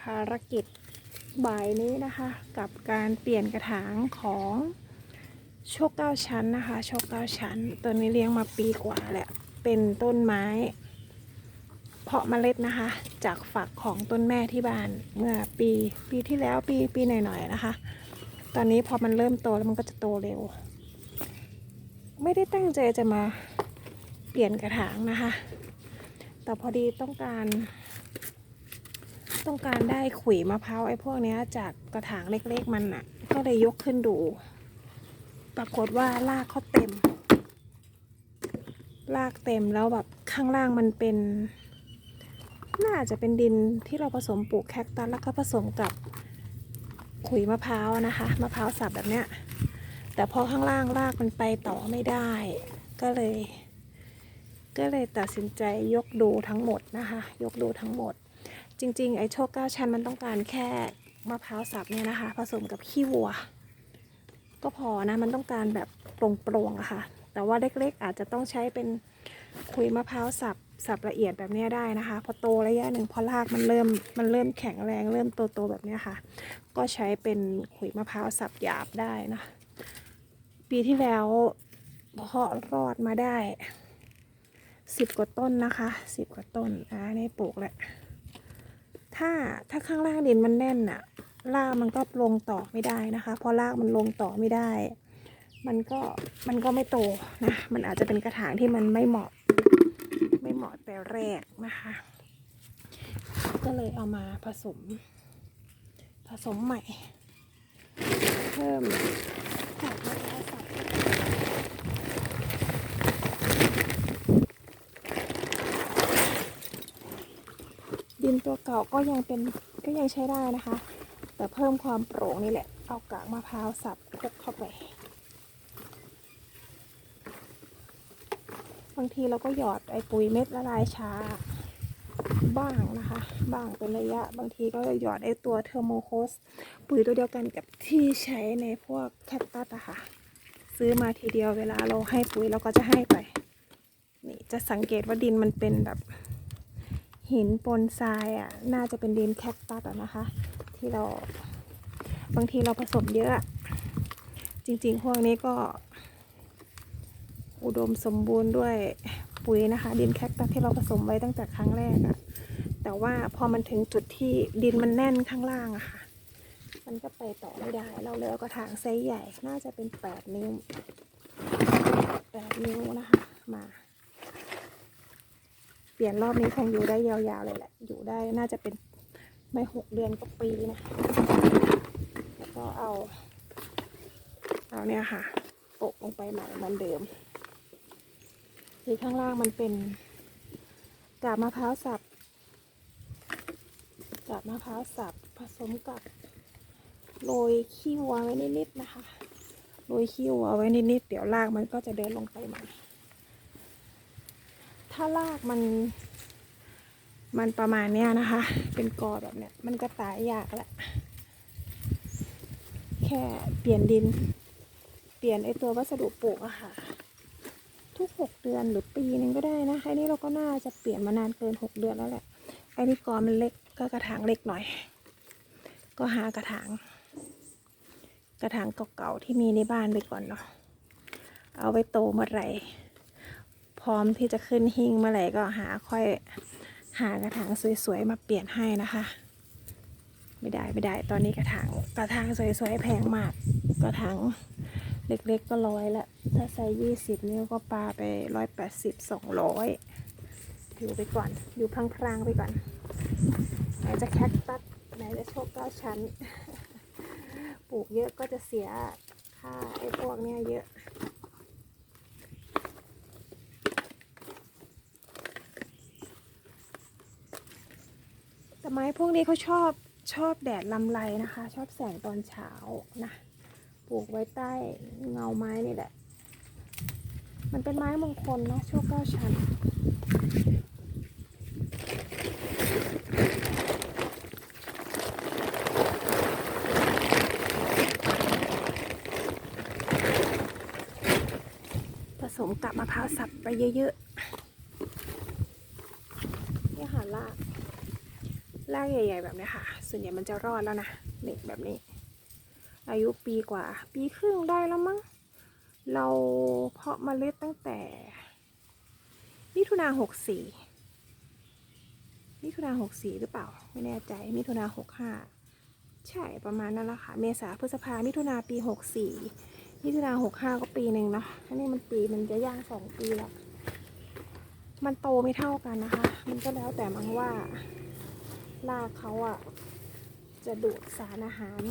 ภารกิจบ่ายนี้นะคะ กับการเปลี่ยนกระถางของโชคเก้าชั้นนะคะโชคเก้าชั้นตัวนี้เลี้ยงมาปีกว่าแหละเป็นต้นไม้ เพาะเมล็ดนะคะ จากฝักของต้นแม่ที่บ้านเมื่อปีปีที่แล้วปีปีหน่อยๆนะคะ ตอนนี้พอมันเริ่มโตแล้วมันก็จะโตเร็ว ไม่ได้ตั้งใจจะมาเปลี่ยนกระถางนะคะ แต่พอดีต้องการ ต้องการได้ขุยมะพร้าวไอ้พวกเนี้ยจากกระถางเล็กๆมันอะก็เลยยกขึ้นดู ปรากฏว่ารากเขาเต็ม รากเต็มแล้วแบบข้างล่างมันเป็น น่าจะเป็นดินที่เราผสมปลูกแคคตัสแล้วก็ผสมกับขุยมะพร้าวนะคะมะพร้าวสับแบบเนี้ยแต่พอข้างล่างรากมันไปต่อไม่ได้ ก็เลย ก็เลยตัดสินใจยกดูทั้งหมดนะคะ ยกดูทั้งหมด จริง ๆ ไอ้โชคเก้าชั้นมันต้องการแค่มะพร้าวสับเนี่ยนะคะ ผสมกับขี้วัว ก็พอนะมันต้องการแบบโปร่งๆอะค่ะ แต่ว่าเล็กๆ อาจจะต้องใช้เป็นคุยมะพร้าวสับสับละเอียดแบบนี้ได้นะคะ พอโตระยะหนึ่งพอรากมันเริ่มมันเริ่มแข็งแรงเริ่มโตๆแบบนี้ค่ะ ก็ใช้เป็นขุยมะพร้าวสับหยาบได้นะปีที่แล้วเพาะรอดมาได้สิบกว่าต้นนะคะสิบกว่าต้นอ่านี่ปลูกแหละ ถ้าถ้าข้างล่างดินมันแน่นน่ะรากมันก็ลงต่อไม่ได้นะคะ พอรากมันลงต่อไม่ได้ มันก็มันก็ไม่โตนะ มันอาจจะเป็นกระถางที่มันไม่เหมาะ ไม่เหมาะแต่แรกนะคะ ก็เลยเอามาผสม ผสมใหม่ เพิ่มจากมะพร้าวสับ ดินตัวเก่าก็ยังเป็นก็ยังใช้ได้นะคะ แต่เพิ่มความโปร่งนี่แหละ เอากากมะพร้าวสับคลุกเข้าไป บางทีเราก็หยอดไอปุ๋ยเม็ดละลายช้าบ้างนะคะ บ้างเป็นระยะ บางทีก็หยอดไอตัวเทอร์โมโคส ปุ๋ยตัวเดียวกันกับที่ใช้ในพวกแคคตัสอะค่ะ ซื้อมาทีเดียวเวลาเราให้ปุ๋ยเราก็จะให้ไป นี่จะสังเกตว่าดินมันเป็นแบบ หินปนทรายอะ น่าจะเป็นดินแคคตัสอะนะคะ ที่เราบางทีเราผสมเยอะ จริงๆพวกนี้ก็ อุดมสมบูรณ์ด้วยปุ๋ยนะคะ ดินแคคตัสที่เราผสมไว้ตั้งแต่ครั้งแรกอะแต่ว่าพอมันถึงจุดที่ดินมันแน่นข้างล่างอะค่ะ มันก็ไปต่อไม่ได้ เราเลยเอากระถางไซส์ใหญ่ น่าจะเป็นแปดนิ้วแปดนิ้วนะคะ มา ปลี่ยนรอบนี้คงอยู่ได้ยาวๆเลยแหละ อยู่ได้น่าจะเป็นไม่หกเดือนก็ปีนะแล้วก็เอา เอาเนี่ยค่ะโปะลงไปใหม่เหมือนเดิมที่ข้างล่างมันเป็นกาบมะพร้าวสับกาบมะพร้าวสับผสมกับโรยขี้วัวไว้นิดๆนะคะ โรยขี้วัวไว้นิดๆเดี๋ยวรากมันก็จะเดินลงไปใหม่ ถ้ารากมัน มันประมาณเนี้ยนะคะ เป็นกอแบบเนี้ย มันก็ตายยากแหละ แค่เปลี่ยนดิน เปลี่ยนไอตัววัสดุปลูกอะค่ะ ทุกหกเดือนหรือปีนึงก็ได้นะไอ้นี่เราก็น่าจะเปลี่ยนมานานเกินหกเดือนแล้วแหละ ไอ้นี่กอมันเล็กก็กระถางเล็กหน่อย ก็หากระถาง กระถางเก่าๆที่มีในบ้านไปก่อนเนาะ เอาไว้โตเมื่อไหร่ พร้อมที่จะขึ้นหิ้งเมื่อไหร่ก็หาค่อยหากระถางสวยๆมาเปลี่ยนให้นะคะ ไม่ได้ไม่ได้ตอนนี้กระถางกระถางสวยๆแพงมาก กระถางเล็กๆก็ร้อยละถ้าใส่ยี่สิบนิ้วก็ปลาไปร้อยแปดสิบสองร้อยอยู่ไปก่อน อยู่พลางๆไปก่อนไหนจะแคคตัสไหนจะโชคเก้าชั้น ปลูกเยอะก็จะเสียค่าไอ้พวกเนี้ยเยอะ แต่ ไม้พวกนี้เขาชอบชอบแดดลำไรนะคะ ชอบแสงตอนเช้านะปลูกไว้ใต้เงาไม้นี่แหละ มันเป็นไม้มงคลเนาะโชคเก้าชั้นผสมกับมะพร้าวสับไปเยอะๆเนี่ยค่ะลาก รากใหญ่ ๆ แบบนี้ค่ะ ส่วนใหญ่มันจะรอดแล้วนะนี่แบบนี้ อายุปีกว่า ปีครึ่งได้แล้วมั้ง เราเพาะเมล็ดตั้งแต่มิถุนาหกสี่มิถุนาหกสี่หรือเปล่า ไม่แน่ใจ มิถุนาหกห้าใช่ประมาณนั้นละค่ะ เมษาพฤษภามิถุนาปีหกสี่มิถุนาหกห้าก็ปีหนึ่งเนาะอันนี้มันปีมันจะย่างสองปีแล้ว มันโตไม่เท่ากันนะคะ มันก็แล้วแต่มันว่า รากเขาอะจะดูดสารอาหาร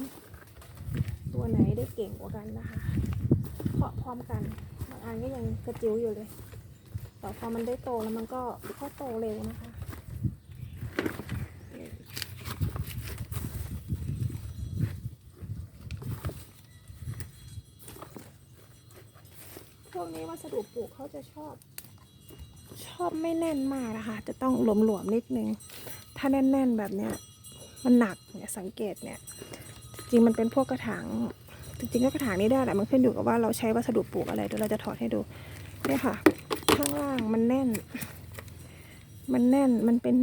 ตัวไหนได้เก่งกว่ากันนะคะเพาะพร้อมกันบางอันก็ยังกระจิ๋วอยู่เลย แต่พอมันได้โตแล้วมันก็ก็โตเร็วนะคะพวกนี้วัสดุปลูกเขาจะชอบ ชอบไม่แน่นมากนะคะ จะต้องหลวมๆนิดนึง ถ้าแน่น ๆแบบเนี้ยมันหนักเนี่ยสังเกตเนี่ยจริงๆมันเป็นพวกกระถางจริงๆก็กระถางนี้ได้แหละมันขึ้นอยู่กับว่าเราใช้วัสดุปลูกอะไรเดี๋ยวเราจะถอดให้ดูเนี่ยค่ะ ข้างล่างมันแน่น มันแน่นมันเป็น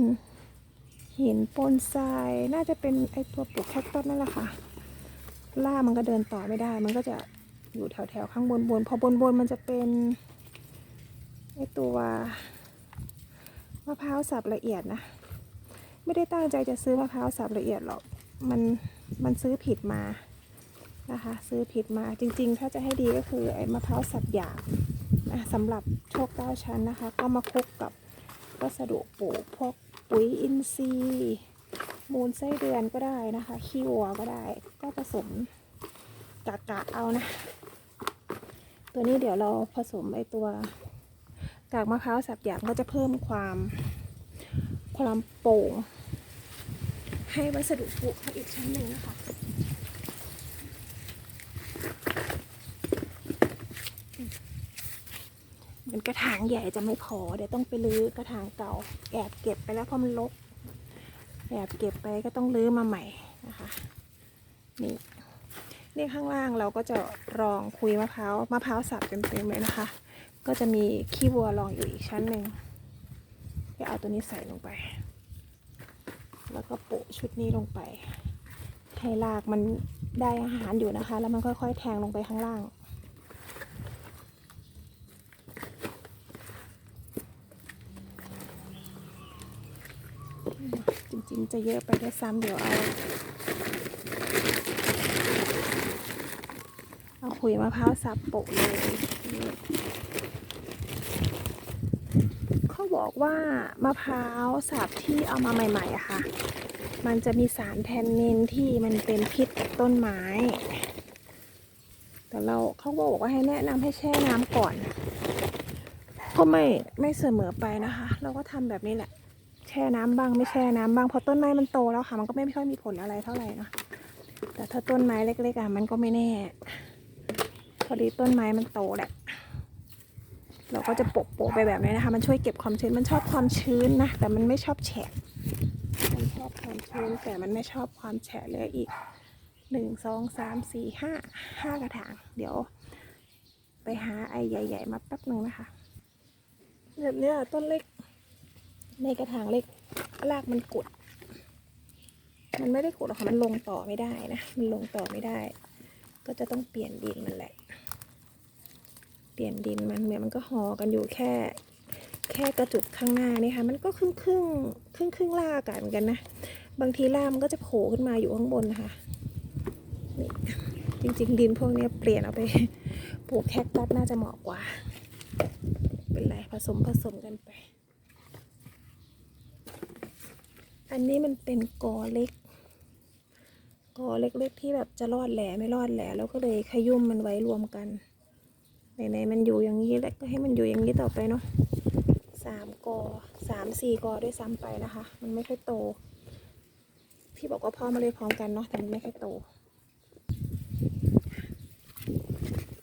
หินปนทรายน่าจะเป็นไอตัวปลูกแคคตัสนั่นแหละค่ะล่ามันก็เดินต่อไม่ได้ มันก็จะอยู่แถวๆข้างบนบนพอบนบนมันจะเป็นไอตัวมะพร้าวสับละเอียดนะ ไม่ได้ตั้งใจจะซื้อมะพร้าวสับละเอียดหรอก มันมันซื้อผิดมานะคะ ซื้อผิดมาจริง ๆ ถ้าจะให้ดีก็คือไอ้มะพร้าวสับหยาบนะสำหรับโชคเก้าชั้นนะคะ ก็มาคลุกกับวัสดุปลูกพวกปุ๋ยอินทรีย์มูลไส้เดือนก็ได้นะคะ ขี้วัวก็ได้ ก็ผสมกะกะเอานะ ตัวนี้เดี๋ยวเราผสมไอตัวกากมะพร้าวสับหยาบก็จะเพิ่มความความโป่ง ให้วัสดุปลูกเขาอีกชั้นหนึ่งนะคะเหมือนกระถางใหญ่จะไม่พอเดี๋ยวต้องไปรื้อกระถางเก่า แอบเก็บไปแล้วเพราะมันรกแอบเก็บไปก็ต้องรื้อมาใหม่นะคะนี่นี่ข้างล่างเราก็จะรองคุยมะพร้าวมะพร้าวสับเต็มๆเลยนะคะ ก็จะมีขี้วัวรองอยู่อีกชั้นหนึ่งก็เอาตัวนี้ใส่ลงไป แล้วก็โปะชุดนี้ลงไป ให้รากมันได้อาหารอยู่นะคะ แล้วมันค่อยๆ แทงลงไปข้างล่าง จริงๆ จะเยอะไปได้วยซ้ำเดี๋ยวเอา เอาขุยมะพร้าวสับโปะเลยนี่เขา บอกว่ามะพร้าวสับที่เอามาใหม่ๆอะค่ะ มันจะมีสารแทนนินที่มันเป็นพิษกับต้นไม้ แต่เราเขาก็บอกว่าให้แนะนำให้แช่น้ำก่อน ก็ไม่ไม่เสมอไปนะคะ เราก็ทำแบบนี้แหละ แช่น้ำบ้างไม่แช่น้ำบ้างเพราะต้นไม้มันโตแล้วค่ะ มันก็ไม่ค่อยมีผลอะไรเท่าไหร่นะแต่ถ้าต้นไม้เล็กๆอะมันก็ไม่แน่ พอดีต้นไม้มันโตแหละ เราก็จะโปะโปะไปแบบนี้นะคะ มันช่วยเก็บความชื้น มันชอบความชื้นนะ แต่มันไม่ชอบแฉะ มันชอบความชื้นแต่มันไม่ชอบความแฉะเลยอีกหนึ่งสองสามสี่ห้าห้ากระถาง เดี๋ยว ไปหาไอ้ใหญ่ ๆ มาแป๊บหนึ่งนะคะแบบนี้ต้นเล็ก ในกระถางเล็กรากมันกด มันไม่ได้กดหรอกค่ะ มันลงต่อไม่ได้นะ มันลงต่อไม่ได้ ก็จะต้องเปลี่ยนดินมันแหละ เปลี่ยนดินมันเนี่ยมันก็ห่อกันอยู่แค่ แค่กระจุดข้างหน้านี่ค่ะ มันก็ครึ่งครึ่งครึ่งครึ่งล่ากกันเหมือนกันนะ บางทีล่ามันก็จะโผล่ขึ้นมาอยู่ข้างบนนะคะนี่จริง ๆ ดินพวกนี้เปลี่ยนเอาไปปลูกแคคตัสน่าจะเหมาะกว่า เป็นไรผสมผสมกันไป อันนี้มันเป็นกอเล็กกอเล็กๆที่แบบจะรอดแหล่ไม่รอดแหล่แล้วก็เลยขยุ่มมันไว้รวมกัน ไหนๆมันอยู่อย่างนี้แล้วก็ให้มันอยู่อย่างนี้ต่อไปเนาะสามกอสามสี่กอด้วยซ้ำไปนะคะ มันไม่ค่อยโตที่บอกว่าพ่อมาเลยพร้อมกันเนาะแต่มันไม่ค่อยโต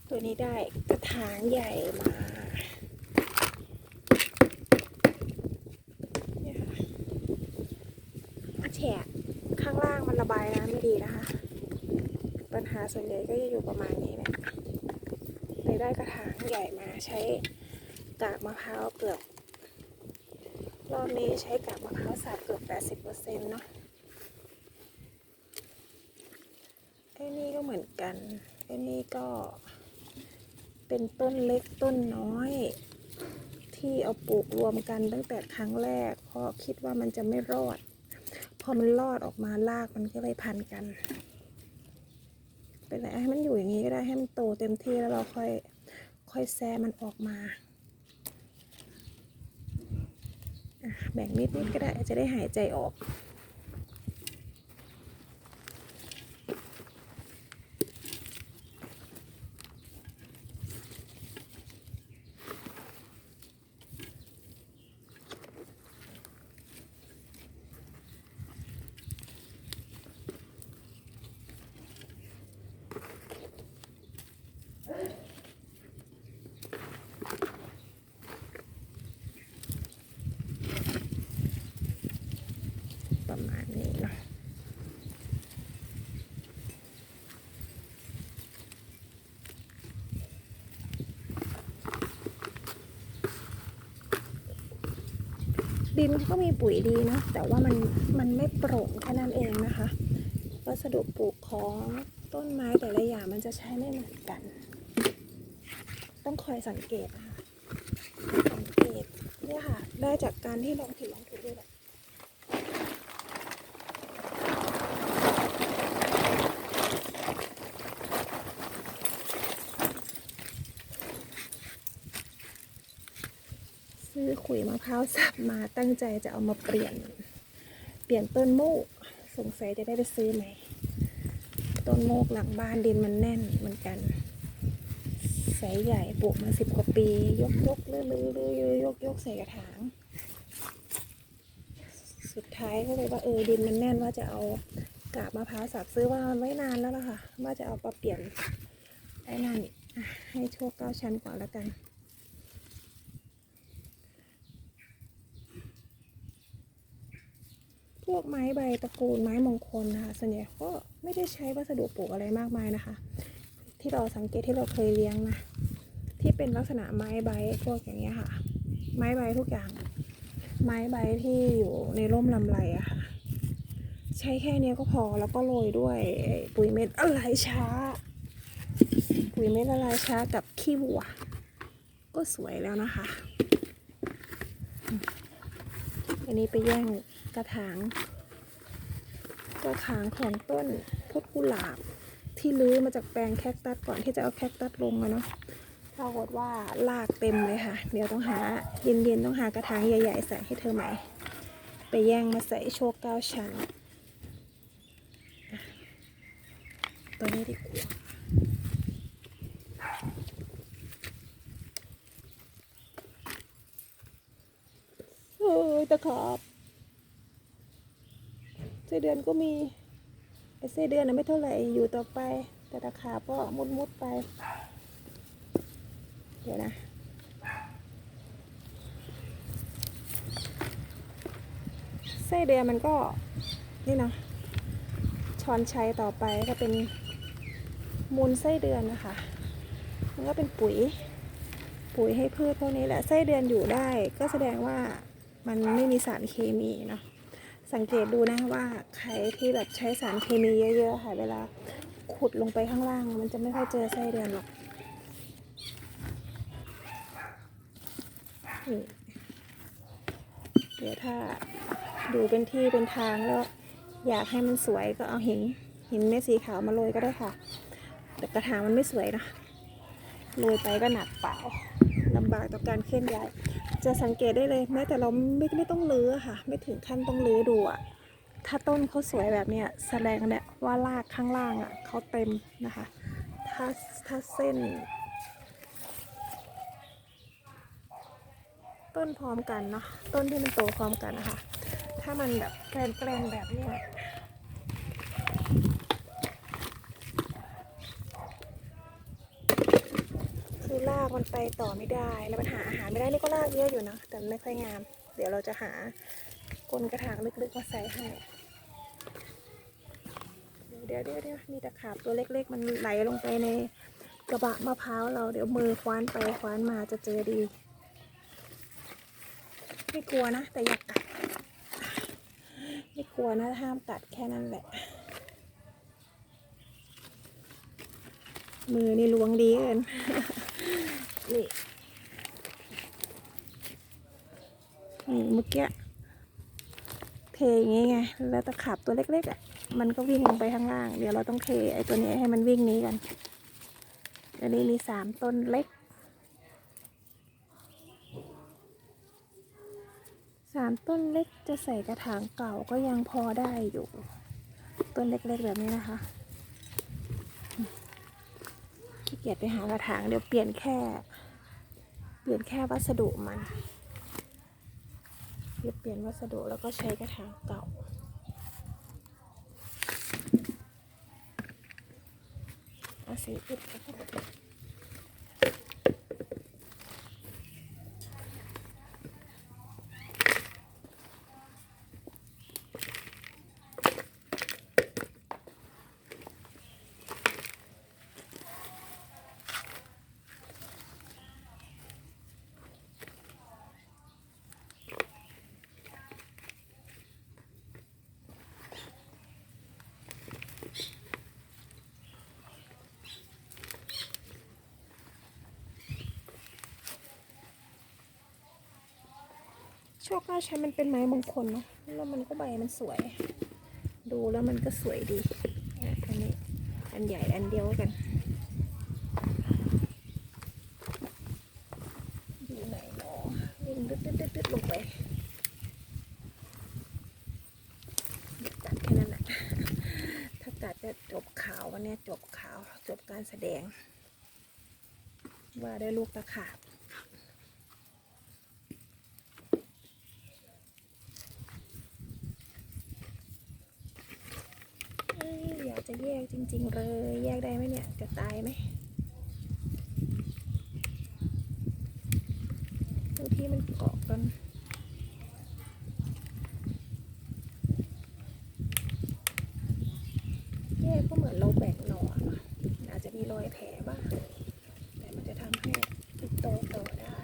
ตัวนี้ได้กระถางใหญ่มาเนี่ยค่ะแฉะข้างล่างมันระบายน้ำไม่ดีนะคะ ปัญหาส่วนใหญ่ก็จะอยู่ประมาณนี้แหละ ยได้กระถางใหญ่มาใช้กากมะพร้าวเกือบ รอบนี้ใช้กากมะพร้าวสับเกือบ 80%เซ็นต์เนาะไอ้นี่ก็เหมือนกันไอ้นี่ก็เป็นต้นเล็กต้นน้อย ที่เอาปลูกรวมกันตั้งแต่ครั้งแรก เพราะคิดว่ามันจะไม่รอด พอมันรอดออกมาลากมันก็เลยพันกัน เป็นไรให้มันอยู่อย่างนี้ก็ได้ให้มันโตเต็มที่แล้วเราค่อยค่อยแซะมันออกมาแบ่งนิดนิดๆก็ได้จะได้หายใจออก ดินก็มีปุ๋ยดีนะ แต่ว่ามันมันไม่โปร่งแค่นั้นเองนะคะ วัสดุปลูกของต้นไม้แต่ละอย่างมันจะใช้ไม่เหมือนกัน ต้องคอยสังเกตนะคะสังเกตเนี่ยค่ะ ได้จากการที่ลองผิดลองถูกด้วยแหละ ซื้อ ขุยมะพร้าวสับมาตั้งใจจะเอามาเปลี่ยน เปลี่ยนต้นโมกสงสัยจะได้ไปซื้อไหมต้นโมกหลังบ้านดินมันแน่นเหมือนกันไซส์ใหญ่ปลูกมาสิบกว่าปี ยกยกลือลือลือยกยกใส่กระถาง สุดท้ายก็เลยว่าเออดินมันแน่นว่าจะเอากาบมะพร้าวสับซื้อว่ามันไว้นานแล้วล่ะค่ะ ว่าจะเอามาเปลี่ยนไอ้นั่นให้โชคเก้าชั้นก่อนแล้วกัน วกไม้ใบตระกูลไม้มงคลนะคะส่วนใหญ่ก็ไม่ได้ใช้วัสดุปลูกอะไรมากมายนะคะ ที่เราสังเกตที่เราเคยเลี้ยงนะที่เป็นลักษณะไม้ใบพวกอย่างเงี้ยค่ะ ไม้ใบทุกอย่าง ไม้ใบที่อยู่ในร่มลำไรอะค่ะ ใช้แค่นี้ก็พอแล้วก็โรยด้วยปุ๋ยเม็ดอะไรช้า ปุ๋ยเม็ดละลายช้ากับขี้วัว ก็สวยแล้วนะคะ อันนี้ไปแย่ง กระถาง กระถางของต้นพุทธกุหลาบที่ลื้อมาจากแปลงแคคตัสก่อนที่จะเอาแคคตัสลงอะเนาะปรากฏว่าลากเต็มเลยค่ะ เดี๋ยวต้องหาเย็นๆต้องหากระถางใหญ่ๆใส่ให้เธอใหม่ ไปแย่งมาใส่โชคเก้าชั้นะตัวนี้ดีกว่าเฮ้ยตะขาบ ส้เดือนก็มีไอ้ไส้เดือนน่ะไม่เท่าไหร่อยู่ต่อไป แต่ตะขาบก็มุดมุดไป เดี๋ยวนะไส้เดือนมันก็นี่นะช้อนชัยต่อไปก็เป็นมูลไส้เดือนนะคะ มันก็เป็นปุ๋ย ปุ๋ยให้พืชพวกนี้แหละไส้เดือนอยู่ได้ก็แสดงว่ามันไม่มีสารเคมีเนาะ สังเกตดูนะว่าใครที่แบบใช้สารเคมีเยอะๆค่ะเวลาขุดลงไปข้างล่าง มันจะไม่ค่อยเจอไส้เดือนหรอกเดี๋ยวถ้าดูเป็นที่เป็นทางแล้ว อยากให้มันสวยก็เอาหินหินเม็ดสีขาวมาโรยก็ได้ค่ะ แต่กระถางมันไม่สวยนะโรยไปก็หนักเปล่าลำบากต่อการเคลื่อนย้าย จะสังเกตได้เลยแม้แต่เราไม่ไม่ต้องรื้อค่ะ ไม่ถึงขั้นต้องรื้อดูอะถ้าต้นเขาสวยแบบเนี้ยแสดงเนี่ยว่ารากข้างล่างอะเขาเต็มนะคะ ถ้าถ้าเส้น ต้นพร้อมกันเนาะต้นที่มันโตพร้อมกันนะคะ ถ้ามันแบบแกลนๆแบบเนี้ย คือ ลากมันไปต่อไม่ได้ แล้วมันหาอาหารไม่ได้นี่ก็ลากเยอะอยู่นะ แต่ไม่ค่อยงาม เดี๋ยวเราจะหากลกระถางลึกๆมาใส่ให้ เดี๋ยวเดี๋ยวเดี๋ยวมีตะขาบตัวเล็ก ๆ มันไหลลงไปในกระบะมะพร้าวเราเดี๋ยวมือคว้านไปคว้านมาจะเจอดี ไม่กลัวนะ แต่อยากกัด ไม่กลัวนะห้ามกัดแค่นั้นแหละ มือนี่ล้วงดีเกินนี่นี่เมื่อกี้เทอย่างงี้ไง แล้วตะขับตัวเล็กๆอะ มันก็วิ่งลงไปข้างล่าง เดี๋ยวเราต้องเทไอ้ตัวนี้ให้มันวิ่งหนี้กันอันนี้มีสามต้นเล็ก สามต้นเล็กจะใส่กระถางเก่าก็ยังพอได้อยู่ ต้นเล็กๆแบบนี้นะคะ ขี้เกียจไปหากระถางเดี๋ยวเปลี่ยนแค่ เปลี่ยนแค่วัสดุมันเดี๋ยวเปลี่ยนวัสดุแล้วก็ใช้กระถางเก่าเอาสีอุด แล้วก็โชาภใช้มันเป็นไม้มงคลเนาะแล้วมันก็ใบมันสวย ดูแล้วมันก็สวยดีอันนี้อันใหญ่อันเดียวกันอยู่ไหนเนาะวิ่งดึดดึดดึดดึดลงไปตัดแค่นั้นแหละถ้าตัดจะจบข่าววันนี้จบข่าวจบการแสดง ว่าได้ลูกตะขาบ เอ้ยอยาก จริง ๆ เลย แยกได้ไหมเนี่ย จะตายไหมดูที่มันเกาะกันแยกก็เหมือนเราแบ่งหน่ออะมันอาจจะมีรอยแผลบ้าง แต่มันจะทำให้ติดโตต่อได้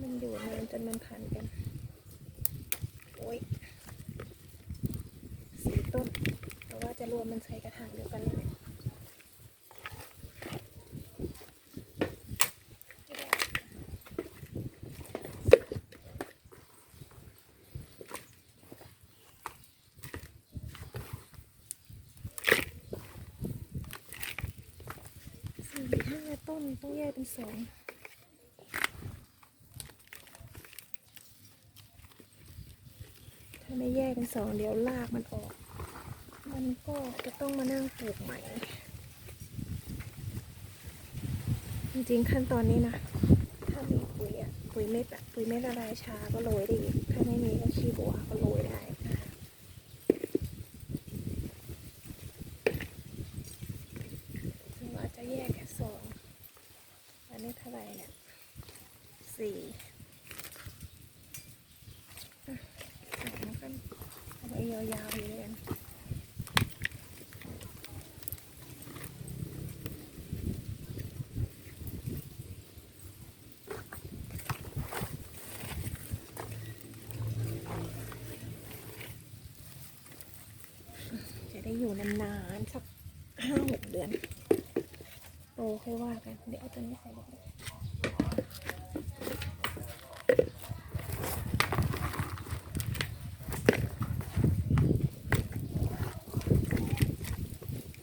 มันอยู่นานจนมันพันกัน โอ้ยสี่ต้นแต่ ว่ามันใส่กระถางเดียวกันเลยสี่ห้าต้นต้องแยกเป็นสองถ้าไม่แยกเป็นสองเดี๋ยวลากมันออก มันก็จะต้องมานั่งปลูกใหม่ จริงๆขั้นตอนนี้นะ ถ้ามีปุ๋ยอะปุ๋ยเม็ดอะปุ๋ยเม็ดละลายช้าก็โรยได้อีกถ้าไม่มีก็ขี้บัวก็โรยได้นะคะหรือว่าจะแยกแค่สอง อันนี้เท่าไหร่เนี่ยสี่ แล้วกันเอาไว้ยาวๆเลยกัน ได้อยู่นานๆ สักห้าหกเดือนโตค่อยว่ากัน เดี๋ยวเอาตัวนี้ใส่ลงไป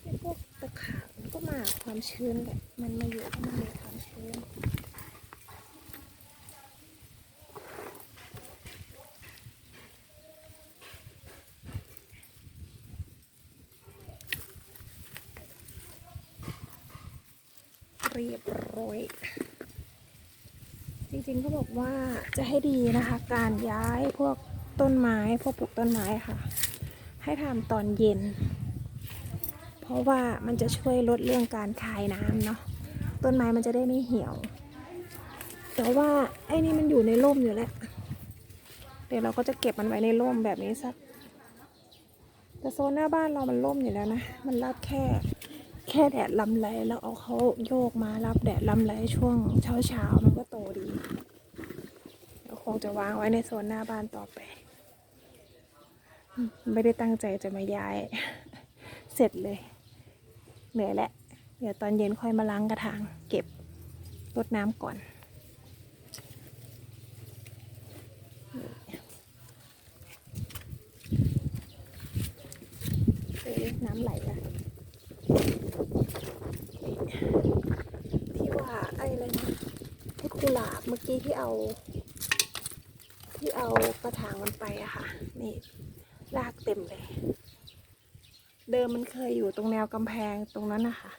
ไอ้พวกตะขาบมันก็มาความชื้นแหละมันมาอยู่เพราะมันมีความชื้น เรียบร้อย เขาบอกว่าจะให้ดีนะคะ การย้ายพวกต้นไม้พวกปลูกต้นไม้ค่ะ ให้ทำตอนเย็น เพราะว่ามันจะช่วยลดเรื่องการคายน้ำเนาะต้นไม้มันจะได้ไม่เหี่ยว แต่ว่าไอ้นี่มันอยู่ในร่มอยู่แล้ว เดี๋ยวเราก็จะเก็บมันไว้ในร่มแบบนี้สัก แต่โซนหน้าบ้านเรามันร่มอยู่แล้วนะ มันรับแค่แค่แดดลำไรแล้วเอาเขาโยกมารับแดดลำไรช่วงเช้าเช้ามันก็โตดี งจะวางไว้ในโซนหน้าบ้านต่อไป ไม่ได้ตั้งใจจะมาย้าย เสร็จเลย เหนื่อยแล้วเดี๋ยวตอนเย็นค่อยมาล้างกระถาง เก็บรดน้ำก่อนเอ๊ะน้ำไหลอะที่ว่าไอ้อะไรนะไอ้กุหลาบเมื่อกี้ที่เอา ที่เอากระถางมันไปอะค่ะ นี่รากเต็มเลย เดิมมันเคยอยู่ตรงแนวกำแพงตรงนั้นนะคะ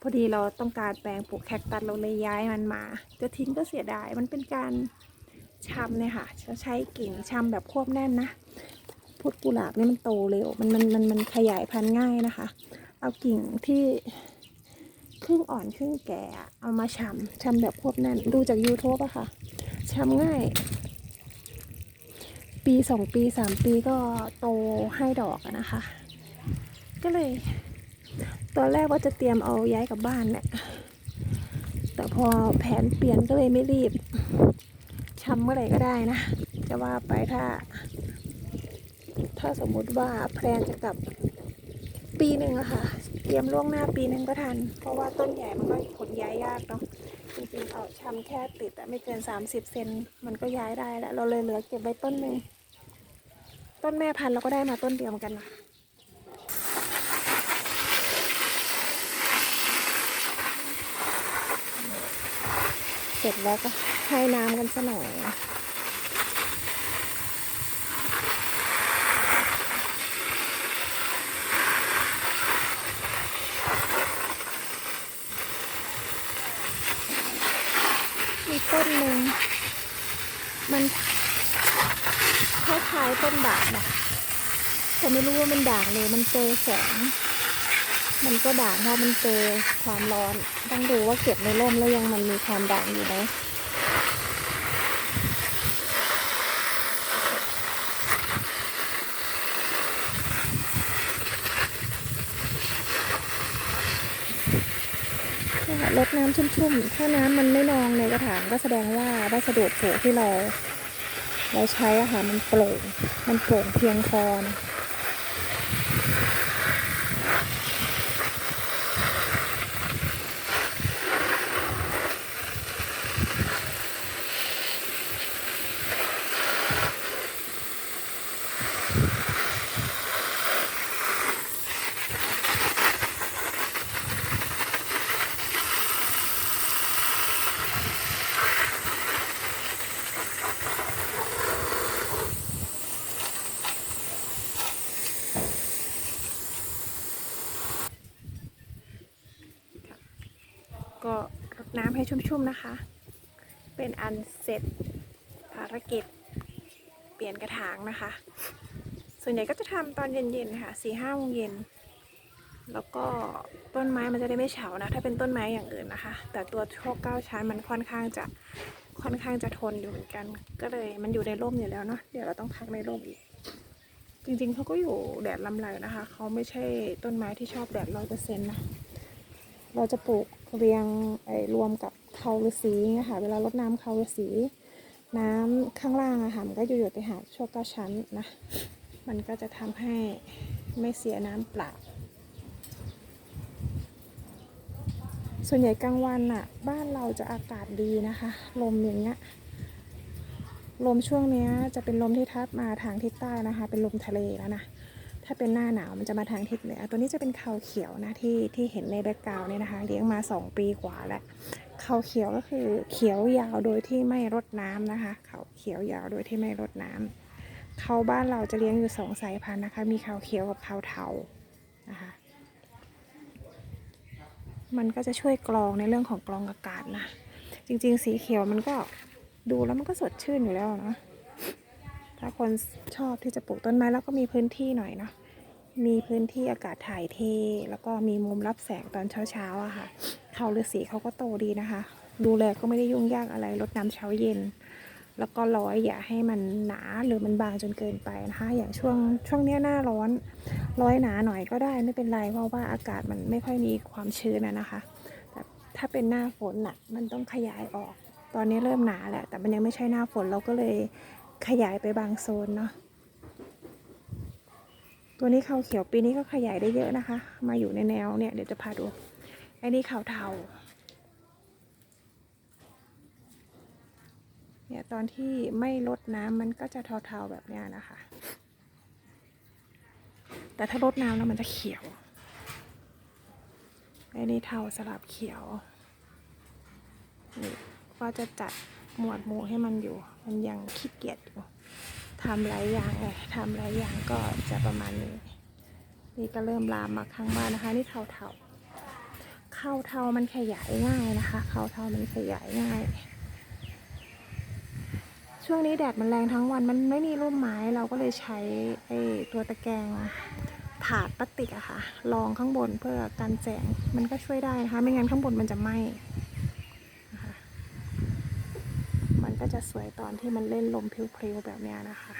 พอดีเราต้องการแปลงปลูกแคคตัสเราเลยย้ายมันมา จะทิ้งก็เสียดายมันเป็นการชำเนี่ยค่ะจะใช้กิ่งชำแบบควบแน่นนะพุทธกุหลาบนี่มันโตเร็วมันมันมันมันขยายพันธุ์ง่ายนะคะ เอากิ่งที่ ครึ่งอ่อนครึ่งแก่เอามาชำชำแบบควบแน่นดูจาก YouTube อะค่ะชำง่าย ปีสองปีสามปีก็โตให้ดอกนะคะ ก็เลย ตอนแรกว่าจะเตรียมเอาย้ายกลับบ้านแหละแต่พอแผนเปลี่ยนก็เลยไม่รีบชำเมื่อไหร่ก็ได้นะ จะว่าไปถ้า ถ้าสมมุติว่าแพลนจะกลับปีหนึ่งอะค่ะ รียมล่วงหน้าปีหนึ่งก็ทัน เพราะว่าต้นใหญ่มันก็ขนย้ายยากเนาะจริงๆเอาชำแค่ติดอะไม่เกิน 30 เซนมันก็ย้ายได้แล้ว เราเลยเหลือเก็บไว้ต้นหนึ่งต้นแม่พันธุ์เราก็ได้มาต้นเดียวเหมือนกันนะเสร็จแล้วก็ให้น้ำกันซะหน่อย ต้นหนึ่งมันคล้ายๆต้นด่างนะแต่ไม่รู้ว่ามันด่างเลย มันเจอแสง มันก็ด่างเพราะมันเจอความร้อน ต้องดูว่าเก็บในร่มแล้วยังมันมีความด่างอยู่ไหมรด น้ำชุ่มๆ ถ้าน้ำมันไม่นองในกระถางก็แสดงว่าวัสดุปลูกที่เรา เราใช้อะค่ะมันโปร่ง มันโปร่งเพียงพอนะก็รดน้ำให้ ชุ่มๆนะคะ เป็นอันเสร็จภารกิจ เปลี่ยนกระถางนะคะ ส่วนใหญ่ก็จะทำตอนเย็นๆค่ะสี่ห้าโมงเย็น แล้วก็ต้นไม้มันจะได้ไม่เฉานะ ถ้าเป็นต้นไม้อย่างอื่นนะคะ แต่ตัวโชคเก้าชั้นมันค่อนข้างจะค่อนข้างจะทนอยู่เหมือนกัน ก็เลยมันอยู่ในร่มอยู่แล้วเนาะเดี๋ยวเราต้องพักในร่มอีก จริงๆเขาก็อยู่แดดลำไรนะคะ เขาไม่ใช่ต้นไม้ที่ชอบแดดร้อยเปอร์เซ็นต์นะ เราจะปลูกเรียงไอ้รวมกับเขาฤาษีนะคะเวลารดน้ำเขาฤาษีน้ำข้างล่างอะค่ะมันก็อยู่ๆไปหาโชคเก้าชั้นนะ มันก็จะทำให้ไม่เสียน้ำเปล่า ส่วนใหญ่กลางวันอะบ้านเราจะอากาศดีนะคะ ลมอย่างเงี้ยลมช่วงเนี้ยจะเป็นลมที่ทัดมาทางทิศใต้นะคะ เป็นลมทะเลแล้วนะ ถ้าเป็นหน้าหนาวมันจะมาทางทิศเหนือตัวนี้จะเป็นเขาเขียวนะที่ที่เห็นในแบ็กกราวน์เนี่ยนะคะเลี้ยงมา 2 ปีกว่าแล้วเขาเขียวก็คือเขียวยาวโดยที่ไม่รดน้ำนะคะเขาเขียวยาวโดยที่ไม่รดน้ำเขาบ้านเราจะเลี้ยงอยู่สองสายพันธุ์นะคะ มีเขาเขียวกับเขาเทานะคะมันก็จะช่วยกรองในเรื่องของกรองอากาศนะจริง ๆ สีเขียวมันก็ดูแล้วมันก็สดชื่นอยู่แล้วเนาะ ถ้าคนชอบที่จะปลูกต้นไม้แล้วก็มีพื้นที่หน่อยเนาะมีพื้นที่อากาศถ่ายเท แล้วก็มีมุมรับแสงตอนเช้าๆอะค่ะเขาฤาษีเขาก็โตดีนะคะ ดูแลก็ไม่ได้ยุ่งยากอะไรรดน้ำเช้าเย็น แล้วก็ร้อยอย่าให้มันหนาหรือมันบางจนเกินไปนะคะ อย่างช่วงช่วงเนี้ยหน้าร้อนร้อยหนาหน่อยก็ได้ไม่เป็นไรเพราะว่าอากาศมันไม่ค่อยมีความชื้นนะคะ แต่ถ้าเป็นหน้าฝนน่ะมันต้องขยายออก ตอนนี้เริ่มหนาแหละแต่มันยังไม่ใช่หน้าฝนเราก็เลย ขยายไปบางโซนเนาะ ตัวนี้เขาเขียวปีนี้ก็ขยายได้เยอะนะคะ มาอยู่ในแนวเนี่ยเดี๋ยวจะพาดูไอ้นี่ขาเทาเนี่ยตอนที่ไม่ลดน้ำมันก็จะเทาๆแบบเนี้ยนะคะ แต่ถ้าลดน้ำแล้วมันจะเขียวไอ้นี่เทาสลับเขียวนี่ก็จะจัด หมวดหมู่ให้มันอยู่ มันยังขี้เกียจอยู่ทำหลายอย่างไงทำหลายอย่างก็จะประมาณนี้ นี่ก็เริ่มลามมาข้างบ้านนะคะ นี่เทาเทาเข้าเทามันขยายง่ายนะคะ เข้าเทามันขยายง่าย ช่วงนี้แดดมันแรงทั้งวันมันไม่มีร่มไม้เราก็เลยใช้ไอ้ตัวตะแกรงถาดพลาสติกอะค่ะรองข้างบนเพื่อกันแสงมันก็ช่วยได้นะคะ ไม่งั้นข้างบนมันจะไหม้นะคะมัน ก็จะสวยตอนที่มันเล่นลมพริ้วๆแบบนี้นะคะ